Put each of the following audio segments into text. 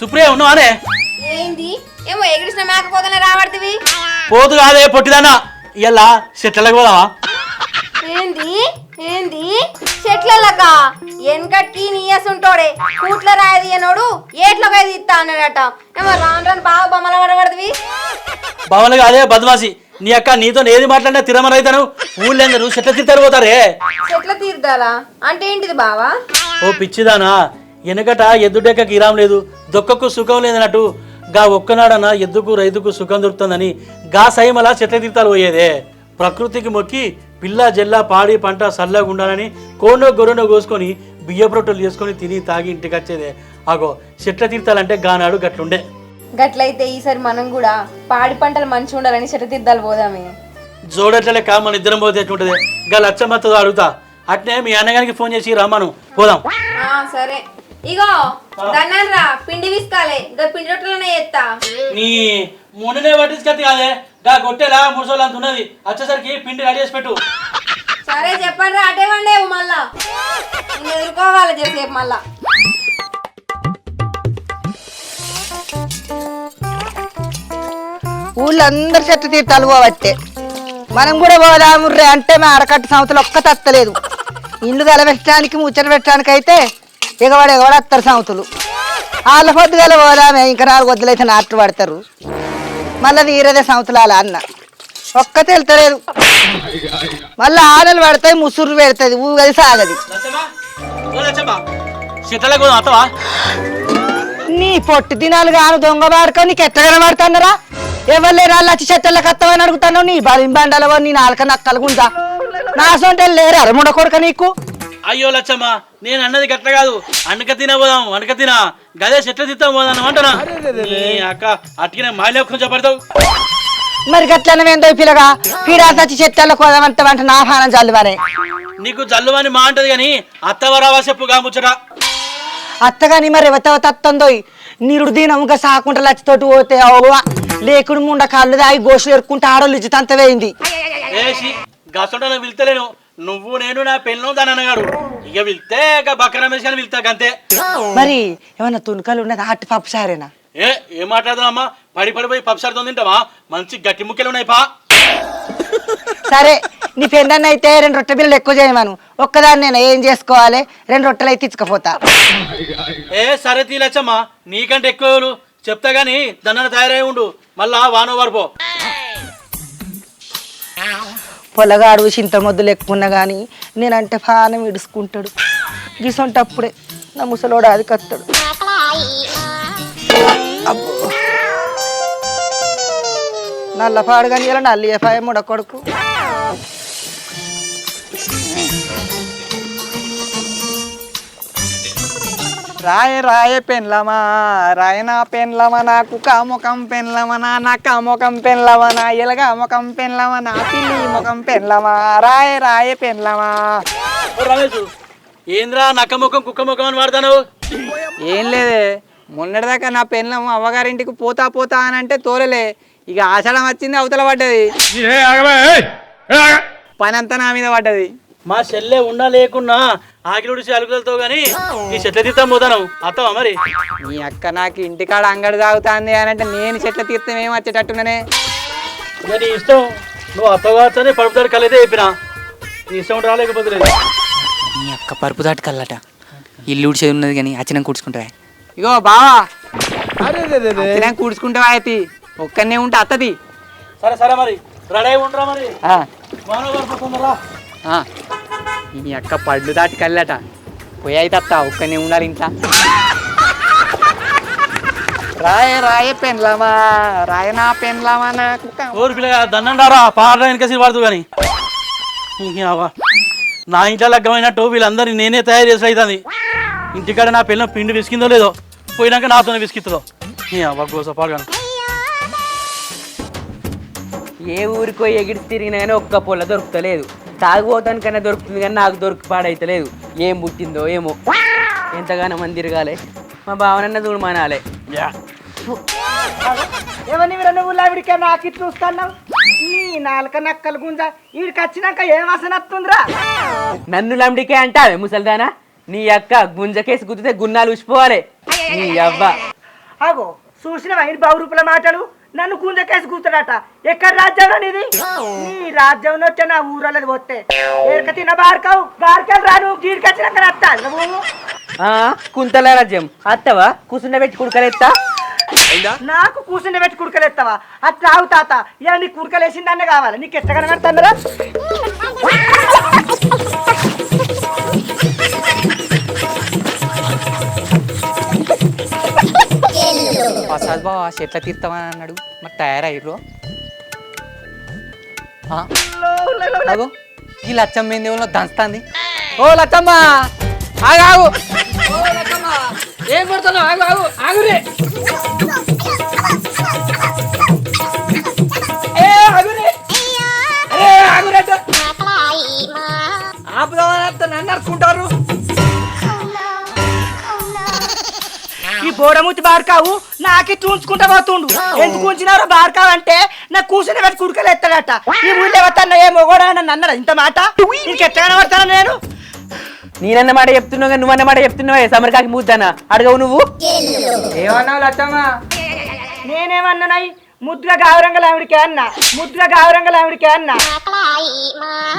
సుప్రియ ఉన్నావానే ఏంది? ఏమో ఎగిరిసిన మేకపోతేనే రాబడుతుంది పోదు కాదే పొట్టిదానా. ఇలా చెట్లకు పోదావా ఏంది? ఏంది? చెట్లలక? వెనకట్కి నీయసుంటోడే కూట్ల రాయది అనోడు ఏట్లకై తీస్తా అన్నాడట. ఏమో రాను రాను బాగా బొమ్మల పడబడుతుంది భవన్ కాదే బద్మాసి. నీ అక్క నీతో ఏది మాట్లాడినా తిరమరైతాను ఊళ్ళో నువ్వు చెట్ల తిరుగుతారు పోతారే. చెట్ల తీర్దాలా అంటే ఏంటిది బావా? ఓ పిచ్చిదానా. వెనకట ఎద్దుడెక్కకి ఇరాం లేదు దొక్కకు సుఖం లేదన్నట్టు గా ఒక్కనాడన ఎద్దుకు రైతుకు సుఖం దొరుకుతుందని గా సైమల చెట్ల తీర్థాలు పోయేదే. ప్రకృతికి మొక్కి పిల్ల జల్ల పాడి పంట సల్లగా ఉండాలని కోనో గొర్రెనో కోసుకొని బియ్య రొట్టెలు చేసుకొని తిని తాగి ఇంటికి వచ్చేదే. అగో చెట్ల తీర్థాలంటే గానాడు గట్లుండే. గట్లయితే ఈసారి మనం కూడా పాడి పంటలు మంచిగా ఉండాలని చెట్ల తీర్థాలు పోదామే. జోడట్లే కా మన ఇద్దరం పోతే ఎట్లుంటది? గా లచ్చమ్మతో అడుగుతా. అట్నే మీ అన్నగారికి ఫోన్ చేసి రమ్మను. పోదాం. సరే. ఇగో దన్నాన్రా పిండి విసుకాలే ఇంకా పిండి రొట్టెలనే ఎత్తా నీ మొన్ననే పట్టించుకత్తి కాదే గా గొట్టెలా అంత ఉన్నది వచ్చేసరికి పిండి రెడీ చేసి పెట్టు. సరే చెప్పండి రా అటే వండేవు మళ్ళా. నేను ఎదుర్కోవాలి చేసేపు మళ్ళా. ఊళ్ళందరూ చెట్టు తీర్థాలు పోవట్టే. మనం కూడా పోదాము రే అంటే మా అరకట్ట సంవత్సరం ఒక్క తత్తలేదు. ఇల్లు గలబెట్టడానికి ముచ్చట పెట్టడానికి అయితే ఎగవాడు ఎగవాడు అత్తరు సంవత్సరాలు వాళ్ళ పొద్దుగల పోదామే ఇంకా నాలుగు వద్దులైతే నాటు పడతారు. మళ్ళీ నీరదే సంవత్సరాల అన్న. ఒక్క తెలుతలేదు మళ్ళీ ఆనలు పడతాయి ముసురు పెడుతుంది ఊగది సాగది. పోదాం నీ పొట్టి దినాలు గాను దొంగ బాడుకో నీకు ఎట్ట కనబడుతున్నారా? ఎవరు లేరా లచ్చి చెట్టెళ్ళకి వస్తావని అడుగుతాను నీ బలిం బండలవో నీ నాలుక నక్కలు గుంజా నా సొంత లేరా ముడ కొడుక నీకు. అయ్యో లచ్చమ్మ నేను అన్నది గట్ల కాదు. అనక తిన పోదాం అనక తిన. గదే చెట్లు తిత్తాం పోదాం అంటనా నీ అక్క అట్టినే మాయలే కొంచెం పడతావు మరి గట్లనమేందో పిల్లగా పీడా తెచ్చి చెట్టెళ్ళకు వదమంటావంటే నా పానం చల్లువనే నీకు జల్లువని మా అంటది కానీ అత్తవరావా చెప్పు కాముచ్చట అత్తగాని మరి ఎవతవ తత్తందో నీరుడు దీనముగా సాకుంట లచ్చితోటి పోతే అవ్వ. లేకుడు ముండ కళ్ళు దాగి గోషులు ఎరుక్కుంటే ఆడోళ్ళు ఇజ్జితంత వేయింది. ఏసి గసంట పిలుతలేను నువ్వు నేను నా పెళ్ళం దాని అన్నగాడు ఇక పిలితే ఇక బక్క రమేష్ గారిని పిలుతా అంతే. మరి ఏమన్నా తుణుకలు ఉన్నది అట్టి పప్పు సారేనా ఏ ఏం మాట్లాడుతున్నామ్మా పడి పడిపోయి పప్సాడుతో తింటావా? మంచి గట్టి ముక్కలు ఉన్నాయి పా సరే నీ పెందన్న అయితే రెండు రొట్టె బిల్లలు ఎక్కువ చేయమను. ఒక్కదాన్ని నేను ఏం చేసుకోవాలి? రెండు రొట్టెలు అయితే ఇచ్చుకపోతా ఏ సరే తీలచ్చమ్మా. నీకంటే ఎక్కువ చెప్తా గాని దన్నన తయారై ఉండు. మళ్ళా వానో వరపో పొలగాడు చింత మొద్దులు కానీ నేనంటే పానం విడుచుకుంటాడు. గిసొంటప్పుడే నా ముసలోడు అది కత్తాడు. నల్లపాడు కానీ ఇలా నల్లి పాయ ముడ రాయ రాయ పెన్లమా రాయనా పెన్లమా నాకు కాముఖం పెన్లమనా నా కాముఖం పెన్లమనా ఎలగా ముఖం పెన్లమా నా పిల్లి ముఖం పెన్లమా రాయ రాయ పెన్లమా. ఓ రమేష్ ఏంద్రా నక్క ముఖం కుక్క ముఖం అని వాడతాను ఏం లేదే మొన్నటిదాకా నా పెన్లం అవ్వగారింటికి పోతా పోతా అని అంటే తోలలే ఇక ఆషాఢం వచ్చింది అవతల పడ్డది. పని అంతా నా మీద పడ్డది. మా చెల్లె ఉన్నా లేకున్నా ఆకిలుడిసి అలుగులతో గాని ఈ చెట్ల తీర్థం పోతాను అత్తవా మరి? మీ అక్క నాకు ఇంటికాడ అంగడి తాగుతాంది అని అంటే నేను చెట్ల తీర్థం ఏం వచ్చేటట్టున్నానే? ఇక నీ ఇష్టం. నువ్వు అత్తగారితోనే పడుపుతాడు కలితే చెప్పినా నీ ఇష్టం రాలేకపోతే నీ అక్క పరుపు దాటి కల్లట ఇల్లు ఊడ్చేది ఉన్నది కానీ అచ్చినం కూర్చుకుంటా ఇగో బావా. అత్తనే కూర్చుకుంటావా అయితే? ఒక్కనే ఉంటే అత్తది. సరే సరే మరి. రెడీ ఉండరా మరి. ఆ, మీ అక్క పళ్ళు దాటి కళ్ళట పోయి అయితే అత్త ఒక్కనే ఉండాలి ఇంట్లో. రాయ రాయ పెన్లమా రాయ నా పెన్లమా నాకు. కా- ఓరు పిల్ల దండం రారా పాట వెనకేసి పడుతూ కానీ నా ఇంట్లో లగ్గమైనట్టు వీళ్ళందరినీ నేనే తయారు చేసి అవుతుంది ఇంటికాడ నా పిల్లల పిండి విసికిందో లేదో పోయినాక నాతోనే అవ్వ గోస పాడుగాను. ఏ ఊరికో ఎగిరి తిరిగినా కానీ ఒక్క పొల దొరుకుతలేదు. తాగుపోతానికైనా దొరుకుతుంది కానీ నాకు దొరికి పాడైతలేదు. ఏం పుట్టిందో ఏమో. ఎంతగానో మంది తిరగాలి. మా భావనన్న చూడు మనాలే. ఎవరిని నాకు ఇట్లా చూస్తున్నావు? నీ నాలుక నక్కలు గుంజా వీడికి వచ్చినాక ఏ వాసన వస్తుందిరా? నన్ను లంబడికే అంటావే ముసల్దానా? నీ అక్క గుంజకేసి గుద్దితే గున్నాలు ఉసిపోవాలి నీ అవ్వ. ఆగో చూసిన ఆయన బహురూపుల మాటలు నన్ను గుంజకేసి కూతుడట ఎక్కడ రాజ్యం అనేది నీ రాజ్యంలో వచ్చే నా ఊరల్లది పోతే ఏరక తిన్న బార్కావు బార్కాలు రాను గీడికొచ్చినాక నువ్వు ఆ, కుంతల రాజ్యం అత్తవా కూసుండ పెట్టి కుడకలేస్తా నాకు కూర్చుని పెట్టి కుడకలేస్తావా అది రావు తాత ఇక నీ కుడకలేసిందన్నే కావాలి నీకు ఎట్లా కనబడుతుందరా ప్రసాద్ బావ చెట్ల తీర్థమని అన్నాడు. మరి తయారయ్యారు అగో ఈ లచ్చమ్మ ఏంది ఎవరో దంచుతాంది? ఓ లచ్చమ్మ! ఆగు ఆగు! ఏం కొడుతున్నావు? ఆగు ఆగు ఆగు రే! నన్ను అనుకుంటారు ఈ బోడముతి బార్కావు. నాకే చూంచుకుంటా పోతుండు ఎందుకు ఉంచినారో బార్కావు అంటే? నా కూర్చుని పెట్టి కుడుకలు ఎత్తాడట. ఈ ఊళ్ళో ఎవరన్నా ఏ మొగోడా నన్ను అన్నాడు? ఇంత మాట? నీకు ఎట్లా కనబడతాను నేను? నేనన్న మాట చెప్తున్నావు కానీ నువ్వన్న మాట చెప్తున్నావే? సమరకాకి ముద్దనా? అడగవు నువ్వు? ఏమన్నావు లచ్చమ్మ? నేనేమన్నానై ముద్దుగా గావరంగల ఆవిడికే అన్న. ముద్దుగా గావరంగల ఆవిడికే అన్న.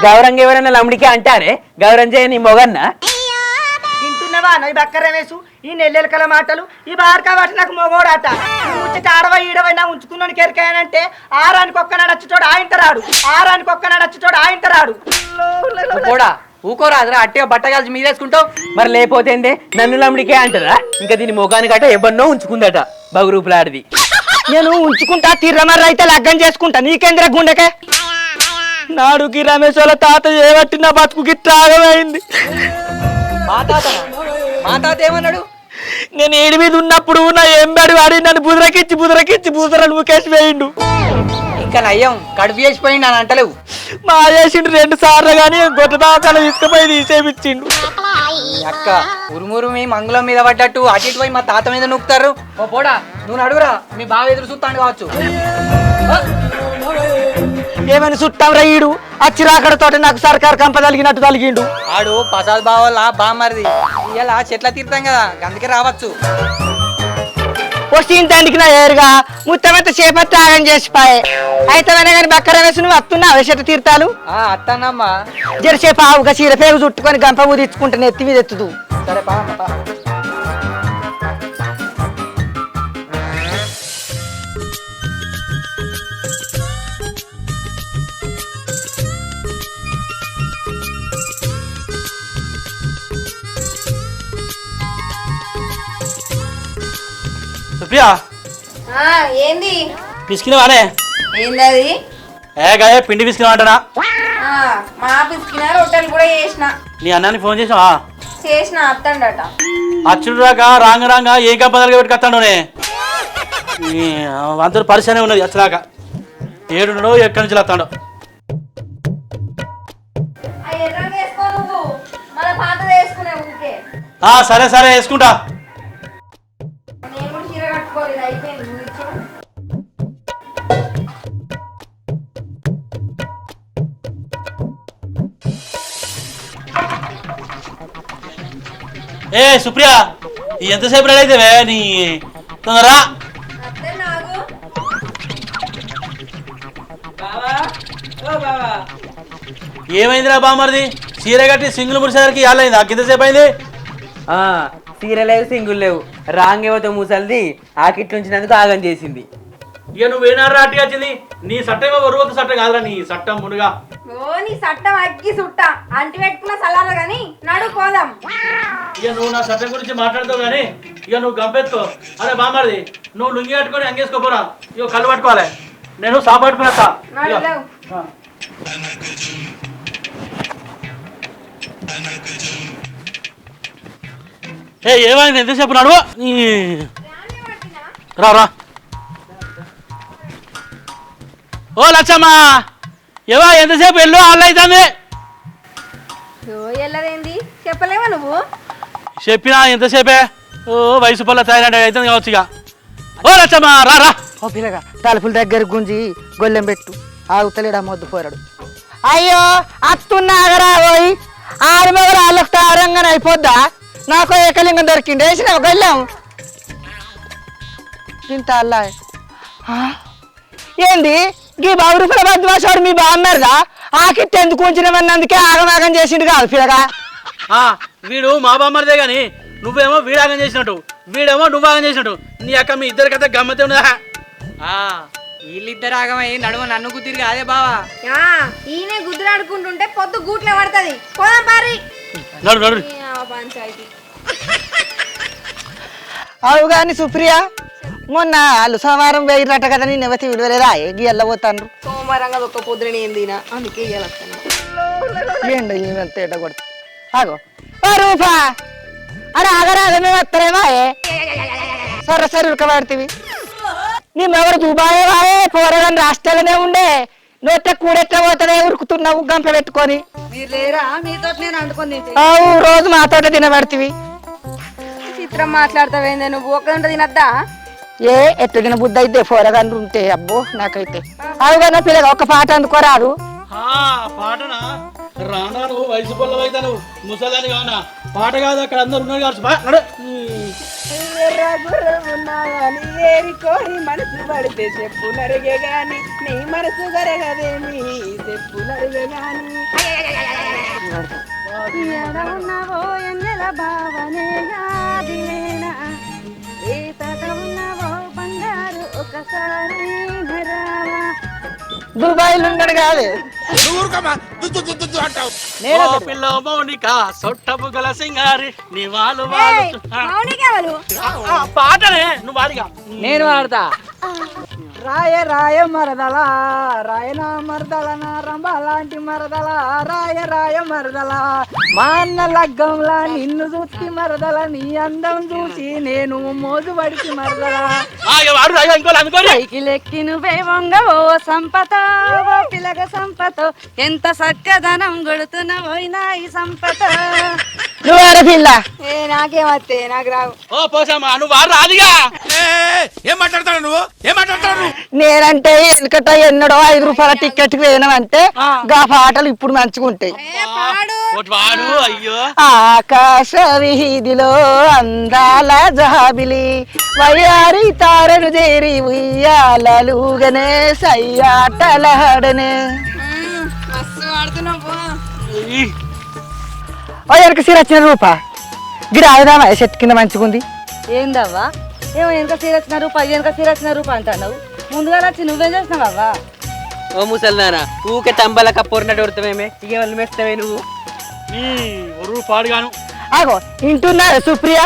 గౌరంగా ఎవరైనా లమ్ముడికే అంటారే? గౌరంజయ్య నీ మొగన్నా? వింటున్నావా? నై బక్క రమేష్ ఈ నెల్లెలకల మాటలు ఈ బార్కా వాటి నాకు మొగోడాట. ముచ్చట ఆడవ ఈడవై నా ఉంచుకున్నాను కెరికాయనంటే ఆరానికి ఒక్కనాడు వచ్చేటోడు ఆయంత రాడు. ఆరానికి ఒక్కనాడు వచ్చేటోడు ఆయంత రాడు. కూడా ఊకోరాదురా అట్టే బట్ట కలిసి మీదేసుకుంటావు? మరి లేకపోతే ఏందే? నన్ను లమ్ముడికే అంటారా ఇంకా దీని మొగానికట ఎవరినో ఉంచుకుందట బగురూపులాడిది. నేను ఉంచుకుంటా తిర్రమర్ర అయితే లగ్గం చేసుకుంటా. నీకేంద్ర గుండెకే? నాడుకి రమేష్ వాళ్ళ తాత ఏబట్టి నా బతుకుకి త్రాగమైంది. మా తాత మా తాత ఏమన్నాడు నేను ఏడి మీద ఉన్నప్పుడు నా ఎంబడి వాడి నన్ను బుదరకిచ్చి బుదరకిచ్చి బుదరని ముఖేసి వేయిండు. ఇంకా నయ్యం కడుపు చేసిపోయింది అని అంటలేవు. మా చేసిండు రెండు సార్లు కానీ గొడ్డ దాకా తీసుకుపోయి తీసేపిచ్చిండు. అక్క ఉరుమురు మీ మంగుళం మీద పడ్డట్టు అటు ఇటు పోయి మా తాత మీద నూకుతారు ఓ పోడా నువ్వు అడుగురా మీ బావ ఎదురు చూస్తాను కావచ్చు. ఏమని చుట్టాం రయ్యుడు అచ్చిరాకడతో నాకు సర్కార్ కంప తలిగినట్టు తలిగిండు. ఆడు ప్రసాద్ బావల బామ్మరిది. ఇలా చెట్ల తీర్థం కదా అందుకే రావచ్చు. వచ్చి ఇంటానికి నా ఏరుగా ముత్తమంత చేపట్టి ఆగం చేసిపోయే అయితే కానీ బక్కర వేసి నువ్వు వస్తున్నావు చెట్టు తీర్థాలు? అత్తనమ్మా. జరసేపు ఆవుగా చీర పేగు చుట్టుకొని గంప ఊదించుకుంటే ఎత్తి మీద ఎత్తుదు. సరే పా అమ్మ, పా. సుప్రియా ఏంది? పిసికినవానే? ఏందది? ఏ గాయ పిండి పిసికినవంటనా? మా పిసికిన రొట్టెలు కూడా చేసిన. నీ అన్నానికి ఫోన్ చేసావా చేసిన అత్తండట. అచ్చుడు రాక రాంగ రాంగ ఏ కంపదలుగా పెట్టుకొస్తాడునే అందరూ పరిశానే ఉన్నది అచ్చరాక ఏడున్నాడో ఎక్కడి నుంచి వస్తాడో సరే సరే వేసుకుంటా. ఏ సుప్రియ ఎంతసేపు రెడీ అయితే నీ తొందరరా? ఏమైందిరా బామ్మరిది? చీర కట్టి సింగిల్ ముడిసేసరికి యాలైంది ఆ కిందసేపు అయింది? ఆ సీర లేవు సింగుల్ లేవు. రాంగేవతో మూసల్ది ఆకిట్లు ఉంచినందుకు ఆగం చేసింది. ఇక నువ్వు ఏనారా అట్టి వచ్చింది? నీ సట్టేమో వరువతు సట్ట కాదురా నీ సట్టం మునుగా. ఓ నీ సట్టం అగ్గి సుట్ట. అంటి పెట్టుకున్న సలారా గాని నడు పోదాం. ఇక నువ్వు నా సట్టం గురించి మాట్లాడుతావు కానీ ఇక నువ్వు గంపెత్తుకో అరే బామ్మరిది నువ్వు లుంగి కట్టుకొని అంగేసుకోపోరా ఇక కళ్ళు పట్టుకోవాలి. నేను సాపు పట్టుకునేస్తా నడు ఇగో. లేవు. ఆ. ఏ ఏమైంది? ఎంతసేపు నడువు? రా రా. ఓ లచ్చమ్మ ఏవా ఎంతసేపు వెళ్ళు అల్ల అవుతుంది? ఓ ఎల్లదేంది చెప్పలేవా నువ్వు? చెప్పినా ఎంతసేపే? ఓ వయసు పల్ల తయారంటే అవుతుంది కావచ్చు ఇక. ఓ లచ్చమ్మ రా రా. ఓ పిల్లగా తలుపుల దగ్గర గుంజి గొల్లెం పెట్టు. ఆగుతలేడా మొద్దు పోరాడు. అయ్యో అత్తున్నాగరా పోయి ఆడి మొగలు వాళ్ళకి తారంగానే అయిపోద్దా? నాకు ఏకలింగం దొరికింది వేసిన గొల్లెం. తింటాలా ఏంది? ఈ బాబు రూపాయల బద్మాషోడు మీ బాగున్నారుగా ఆకిట్ ఎందుకు ఉంచినమన్నందుకే ఆగమాగం చేసిండు కాదు పిల్లగా. ఆ, వీడు మా బామ్మరిదే గాని నువ్వేమో వీడాగం చేసినట్టు. వీడేమో నువ్వాగం చేసినట్టు. నీ అక్క మీ ఇద్దరి కథ గమ్మతే ఉన్నదా? ఆ, వీళ్ళిద్దరు ఆగమై నడుమ నన్ను కుదిరిగా అదే బావా. ఆ, ఈయనే గుద్దులాడుకుంటుంటే పొద్దు గూట్లే పడుతుంది. పోదాం పారి. నడు నడు. పంచాయతీ అవు కానీ సుప్రియ మొన్న వాళ్ళు సోమవారం వేయిరట కదా నేను ఎవతి విలువలేదా ఏగి వెళ్ళబోతాను సోమవారంగా ఒక పొద్దున ఏందినా అందుకే ఏంటో ఈమె తేట కొడుతుంది ఆగో. ఓ రూపా! అరే ఆగరాగ మేము వస్తారేమా సరే సరే ఉడకబడుతుంది నీ ఎవరు దుబాయ్ వాయే పోరగాని రాష్ట్రాలనే ఉండే. నువ్వు కూడెట్లా పోతానే ఉరుకుతున్నావు గంప పెట్టుకొని. మీతో నేను అవు రోజు మాతోట తినబడుతుంది చిత్రం మాట్లాడతావేందే నువ్వు? ఒక్కదంట తినద్దా? ఏ ఎట్టు తిన బుద్ధి అయితే పోరగాండ్రు ఉంటే అబ్బో నాకైతే. అవుగా పిల్లగా ఒక పాట అందుకోరాదు వయసు నువ్వు? ముసలాని పాట కాదు అక్కడ అందరు ఉన్నారు కావచ్చు బా, నడు. ఏరికోని మనసు పడితే చెప్పు నరిగే గాని నీ మనసు గరగదేమి చెప్పు నరిగే గాని. దుబాయ్లో ఉన్నాడు కాదు పిల్ల మౌనిక సొట్టపు గల సింగారి నీ వాళ్ళు పాటనే నువ్వు వాడిగా. నేను వాడతా. రాయ రాయ మరదల రాయన మరదల నా రంభ లాంటి మరదల రాయ రాయ మరదల. మా అన్న లగ్గంలా నిన్ను చూసి మరదల నీ అందం చూసి నేను మోజు పడిచి మరదల పైకి లెక్కి నువ్వే వంగవో సంపత ఓ పిలగ సంపత. ఎంత చక్కదనం గొడుతున్నవో ఈ సంపత. నువ్వు ఏ నాకేమత్తే నాకు రావు. ఓ పోసమ్మా నువ్వు రాదిగా. నేనంటే వెనుకట ఎన్నడో ఐదు రూపాయల టికెట్ వేయనమంటే గా పాటలు ఇప్పుడు మంచిగా ఉంటాయి. ఒకటి వాడు అయ్యో. ఆకాశ వీధిలో అందాల జాబిలి వయ్యారి తారను చేరి ఉయ్యాలలుగనే సయ్యాటలాడనే ఓ వెనక సీర వచ్చిన రూప. గిడ ఆయుధామా చెట్టు కింద మంచిగా ఉంది ఏందవ్వా? ఏమో వెనక సీర వచ్చిన రూపా వెనక సీర వచ్చిన రూపా అంటున్నావు. ముందుగా వచ్చి నువ్వేం చేసినావా ఓ ముసల్దానా ఊకే తంబల కప్పొరినట్టు కొడతామేమే ఇక వాళ్ళు మెస్తామే నువ్వు. ఈ ఒరువు పాడుగాను. ఆగో వింటున్నా సుప్రియ?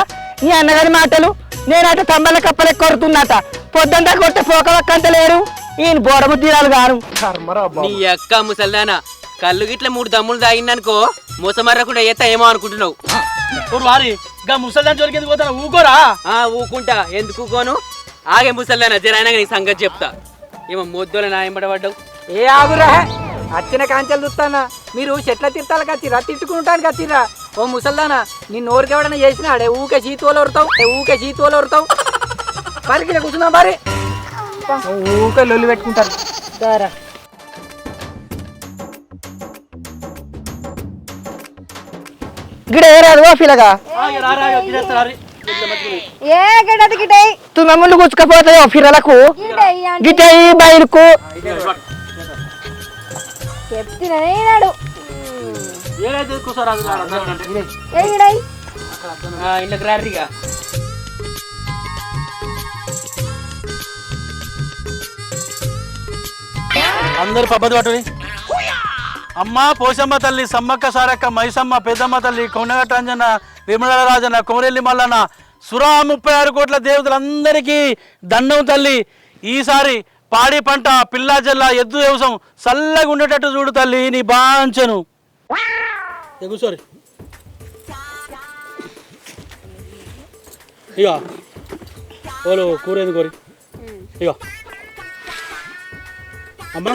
నీ అన్నగారి మాటలు నేనట తమ్మల కప్పలే కొడుతున్నట. పొద్దుంతా కొట్టే పోకవక్కంత లేరు. ఈయన బోడము తీరాలు గాను నీ అక్క ముసల్దానా కళ్ళు గిట్ల మూడు దమ్ములు తాగిందనుకో మోసమర్రకుండా ఎత్త ఏమో అనుకుంటున్నావు వారి గా ముసల్దాన్ జోలికి ఎందుకు పోతాను ఊకోరా? ఆ ఊకుంటా ఎందుకు కోను ఆగే ముసల్దానా జరైనా నీ సంగతి చెప్తా. ఏమో మొద్దుల నాయంబడబడ్డావు ఏ ఆగురా అచ్చిన కాంచెలు చూస్తానా మీరు చెట్ల తిట్టాలకు వచ్చిరా తిట్టుకుంటానికి వచ్చిరా ఓ ముసల్దానా నీ నోరుకి ఎవడన్నా చేసినాడే ఊకే చీతోలు వరుతావు ఊకే చీతోలు వరుతావు పరికి కూర్చున్నాం మరి. ఊకే లొల్లి పెట్టుకుంటారు. సరే గిడ ఏరాదు ఓ పిల్లగా ఏ గడది గిటై తుమ్మ ముందు గుచ్చుకపోతాయి పిల్లలకు గిటై బయలుకు. చెప్తున్నా నేనాడు. ఏదైతే కూర్చోరా అది రా, అందరం అంటే. ఏ గిడై ఆ, ఇంట్లోకి రారిగా అందరు పబ్బది పట్టుని. అమ్మ పోసమ్మ తల్లి సమ్మక్క సారక్క మైసమ్మ పెద్దమ్మ తల్లి కొండగట్ట విమలరాజన విమల కోరెల్లి మల్లన్న సురా ముప్పై ఆరు కోట్ల దేవతలందరికీ దండం తల్లి. ఈసారి పాడి పంట పిల్లా జల్ల ఎద్దు వ్యవసం చల్లగా ఉండేటట్టు చూడు తల్లి నీ బాంచను. సారీ ఇక ఓలు కోరి ఇక అమ్మా.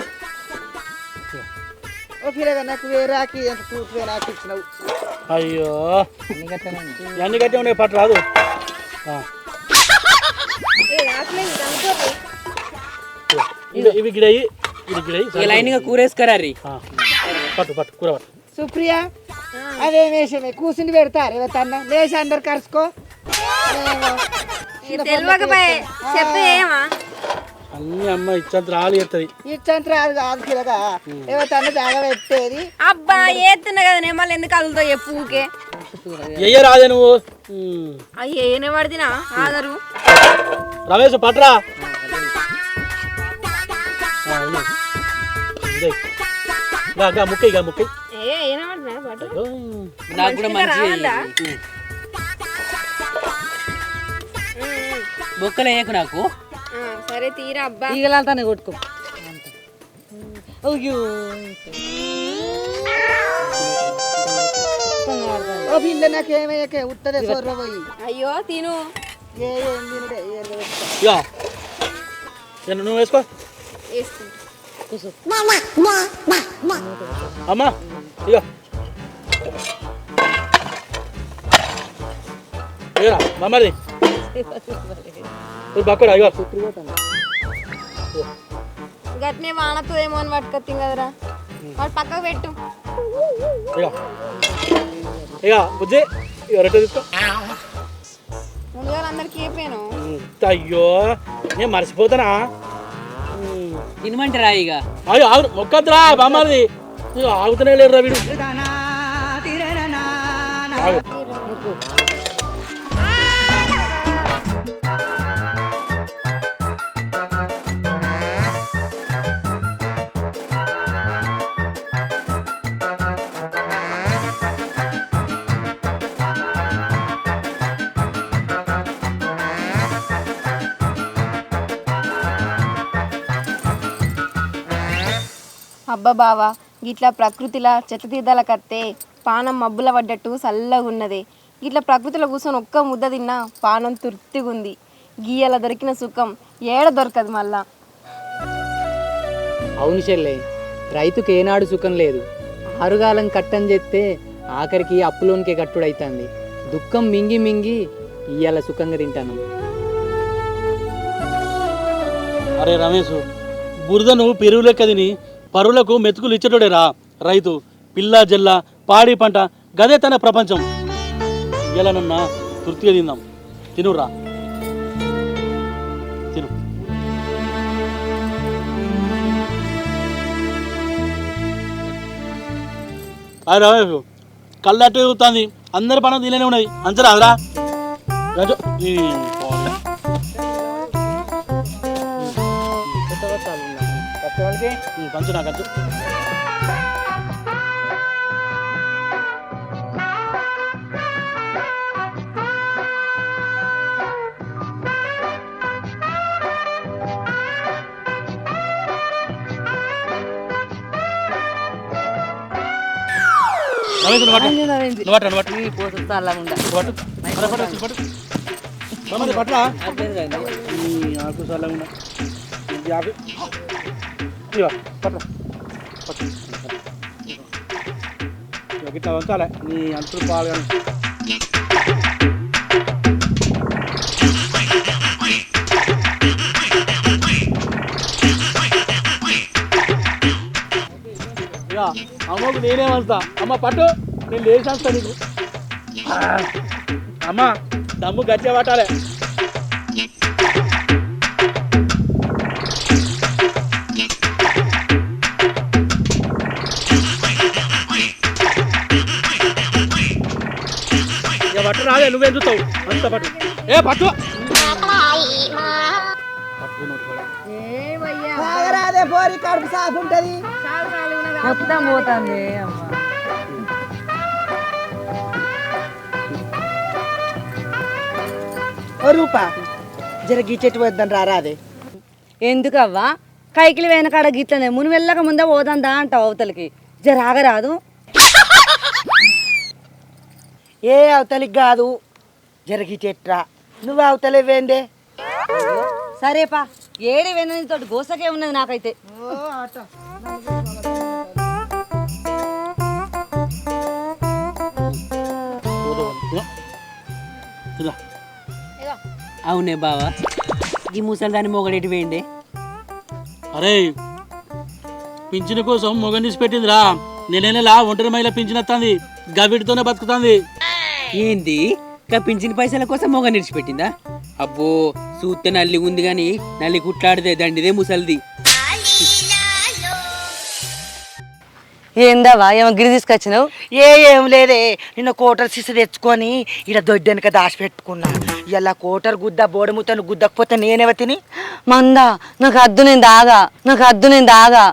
నాకు నాకు ఇచ్చినావు. అయ్యో. అన్ని గట్టి ఉండే పట్టు రాదు. ఆ. ఇవి- ఇవి గిడయి ఇది గిడయి ఇక లైన్గా కూరేసుకరారి ఆ. పట్టు పట్టు కూర పట్టు సుప్రియ అదేం వేషమే. కూర్చుని పెడతారు. ఎవతన్నా లేచి అందరు కరుసుకో. తెలియకపోయే అన్ని అమ్మ ఇచ్చంత రాలు ఎత్తది ఇచ్చంత రాదు కాదు ఏవో తన జాగ పెట్టేది అబ్బా ఏతున్నా కదా నేను మళ్ళీ ఎందుకు అదులుతో చెప్పు ఊకే. ఎయ్య రాదే నువ్వు. అయ్యే ఏనే ఆదరు. రమేష్ పట్రా. ముక్కై గా ముక్కై ఏ ఏనే పడినా పట్టు. నాకు కూడా మంచి రావాలా? బొక్కలు వేయకు నాకు. సరే తీరా అబ్బా ఈగలంతానే కొట్టుకో అయ్యో ఓ పిల్ల నాకు ఏమయ్యకే ఉత్తరే సొర్ర పోయి అయ్యో తిను ఏ ఏం తినుడే ఏం తినుడే. ఇక నేను నువ్వు వేసుకో వేసుకుంటా అమ్మా ఇక ఇగరా మమ్మది బక్కడా ఇగో గట్నే వానతుందేమో అని పట్టుకొత్తాం కదరా. వాడు పక్కకు పెట్టు. ఇక బుజ్జి ఇక రొట్టె తీసుకో. ముందుగా అందరికి చెప్పాను. ఇంత అయ్యో నేను మర్చిపోతానా? తినమంటారా ఇక అయ్యో ఆగు మొక్కద్దురా బామ్మది ఆగుతూనే లేరు రా వీడు ఆగు. అబ్బా బావా గిట్లా ప్రకృతిలా చెత్త తీర్థాల కత్తే పానం మబ్బుల పడ్డట్టు చల్లగా ఉన్నది. గిట్లా ప్రకృతిలో కూర్చొని ఒక్క ముద్ద తిన్నా పానం తృప్తిగుంది గీయల దొరికిన సుఖం ఏడ దొరకదు మళ్ళా. అవును చెల్లె రైతుకి ఏనాడు సుఖం లేదు. ఆరుగాలం కట్టం చేస్తే ఆఖరికి అప్పులోనికే కట్టుడైతుంది. దుఃఖం మింగి మింగి ఇయ్యాల సుఖంగా తింటాను. అరే రమేష్ బురదను పెరుగు లెక్క తిని పరులకు మెతుకులు ఇచ్చేటోడేరా రైతు పిల్ల జల్ల పాడి పంట గదే తన ప్రపంచం. ఎలానన్నా తృప్తిగా తిందాం. తినురా తిను. అరే రమేష్ చూస్తుంది అందరి పనం తినే ఉన్నది అంచరా అదరా ఈ పంచు నాకు అంచు రమేష్ నువ్వు పట్టు. నువ్వు వంచాలి నీ అంతులు అమ్మకు నేనే వంచుతా అమ్మ పట్టు నేను లేచి నీకు అమ్మ దమ్ము గట్టిగా పట్టాలి రాలే నువ్వేం చూస్తావు అంత పట్టు. ఏ పట్టు. పట్టు నోటి కూడా. తాగరాదే పోరి కడుపు సాఫ్ ఉంటది. మొత్తం పోతుంది ఓ రూపా జర గీ చెట్టు వద్దని రారాదే ఎందుకవ్వా? కైకిలి వెనకాడ గిట్లనే మును వెళ్ళక ముందే పోదందా అంటావు అవతలకి. జర ఆగరాదు. ఏ అవతలికి కాదు. జరగి చెట్రా. నువ్వు అవతలేవేందే సరేపా ఏడి వెనని తోటి గోసకే ఉన్నది నాకైతే. అవునే బావా. ఈ ముసలి దాన్ని మొగడేటి వేయండి అరే పింఛను కోసం మొగ తీసి పెట్టిందిరా. నెల నెల ఒంటరి మహిళ పింఛన్ వస్తుంది గవిడితోనే బతుకుతుంది. ఏంది? ఇంకా పింఛన్ పైసల కోసం మొగ నిడిచిపెట్టిందా? అబ్బో చూస్తే నల్లి ఉంది కానీ నల్లి కుట్లాడితే దండిదే ముసలిది. ఏందవా ఏమో గిరి తీసుకొచ్చినావు? ఏ ఏం లేదే నిన్న కోటర్ సిసి తెచ్చుకొని ఇక్కడ దొడ్డెనక దాచి పెట్టుకున్నా. ఇలా కోటర్ గుద్ద బోడముతను గుద్దకపోతే నేనేవ తిని? మందా నాకు అద్దు నేను దాగా నాకు అద్దు నేను దాగా.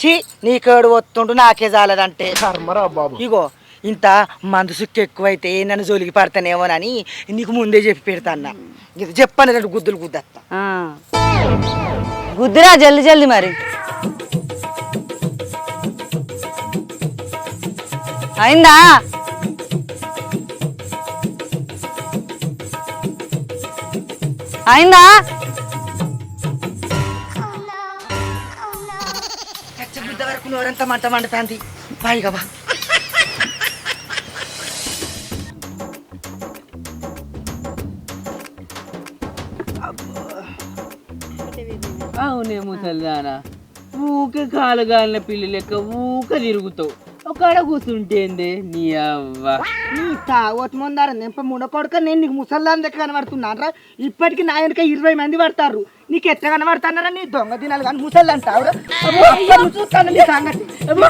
ఛీ నీకేడు వస్తుండు నాకే జాలదంటే. ఇగో ఇంత మందు సుక్కు ఎక్కువైతే నన్ను జోలికి పడతానేమోనని నీకు ముందే చెప్పి పెడతాన్నా. ఇది చెప్పని రెండు గుద్దులు గుద్దత్తా. ఆ. గుద్దురా జల్ది జల్ది మరి. అయిందా? అయిందా? గుద్ద వరకు నోరంతా మంట మండుతాంది. పైగా బా. అవునే ముసలిదానా ఊకే కాలు గాలిన పిల్లి లెక్క ఊక తిరుగుతావు. ఒకడ కూర్చుంటేందే నీ అవ్వ. నీ తాగోతు ముందార నింప ముడకొడక నేను నీకు ముసల్దాన్ లెక్క కనబడుతున్నారా ఇప్పటికి నా వెనక ఇరవై మంది పడతారు. నీకు ఎట్లా కనబడుతున్నారా? నీ దొంగ దినాలు కానీ ముసల్ది అంటావు చూస్తాను నీ సంగతి. అబ్బో,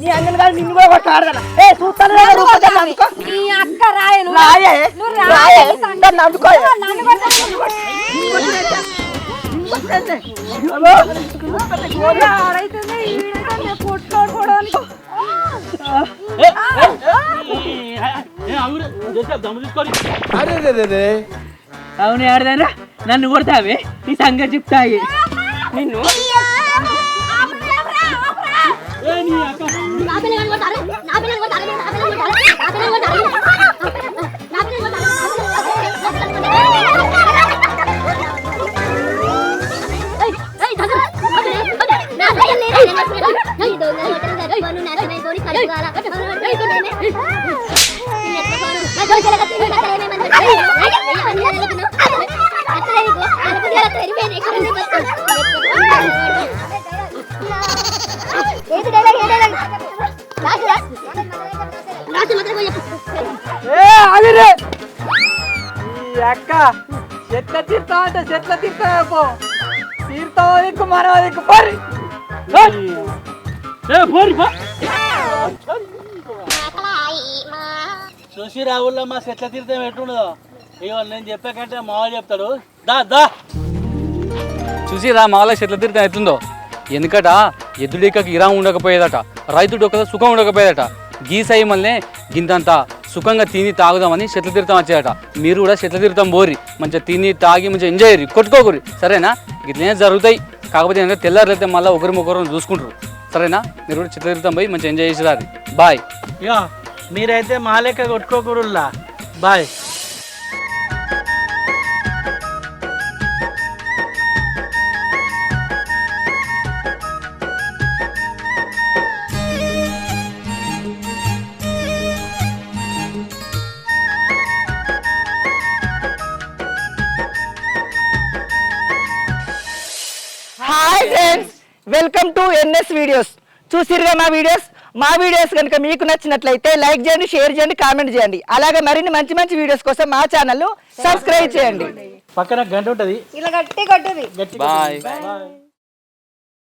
నీ అంగన్ గారు నిన్ను కూడా ఏ చూస్తాను రూపదాన్ని అందుకో. రాయే రాయే అందుకో అవునే ఆడదానా నన్ను కొడతావే? నీ సంగతి చెప్తాయి. నిన్ను? ഏത് అక్క చెట్ల తీర్థం అంటే చెట్ల తీర్థం పో. తీర్థం దిక్కు మరో దిక్కు పరి. చూసి రావుల్లో మా చెట్ల తీర్థం ఎట్లుండదో? ఇగో నేను చెప్పాకంటే మామూలు చెప్తాడు. దా దా. చూసి రా మాల చెట్ల తీర్థం ఎట్లుందో? ఎందుకట? ఎద్దుడికకి ఇరా ఉండకపోయేదట రైతుడు ఒక సుఖం ఉండకపోయేదట. గీసాయి మళ్ళీ గింతంత. సుఖంగా తిని తాగుదామని చెట్ల తీర్థం వచ్చేదట మీరు కూడా చెట్ల తీర్థం పోరి మంచిగా తిని తాగి మంచిగా ఎంజాయ్ చేయరు కొట్టుకోకూరి సరేనా? ఇట్లనే జరుగుతాయి. కాకపోతే ఏంటంటే తెల్లారులైతే మళ్ళీ ఒకరి ముగ్గురు చూసుకుంటారు. సరేనా? మీరు కూడా చెట్ల తీర్థం పోయి మంచిగా ఎంజాయ్ చేసి రారు బాయ్ మీరైతే మా లెక్క బాయ్ ఎన్ఎస్ వీడియోస్ చూసిరుగా మా వీడియోస్ మా వీడియోస్ కనుక మీకు నచ్చినట్లయితే లైక్ చేయండి షేర్ చేయండి కామెంట్ చేయండి. అలాగే మరిన్ని మంచి మంచి వీడియోస్ కోసం మా ఛానల్ సబ్స్క్రైబ్ చేయండి. పక్కన గంట ఉంటుంది. ఇలా గట్టి కొట్టుది. గట్టి బాయ్ బాయ్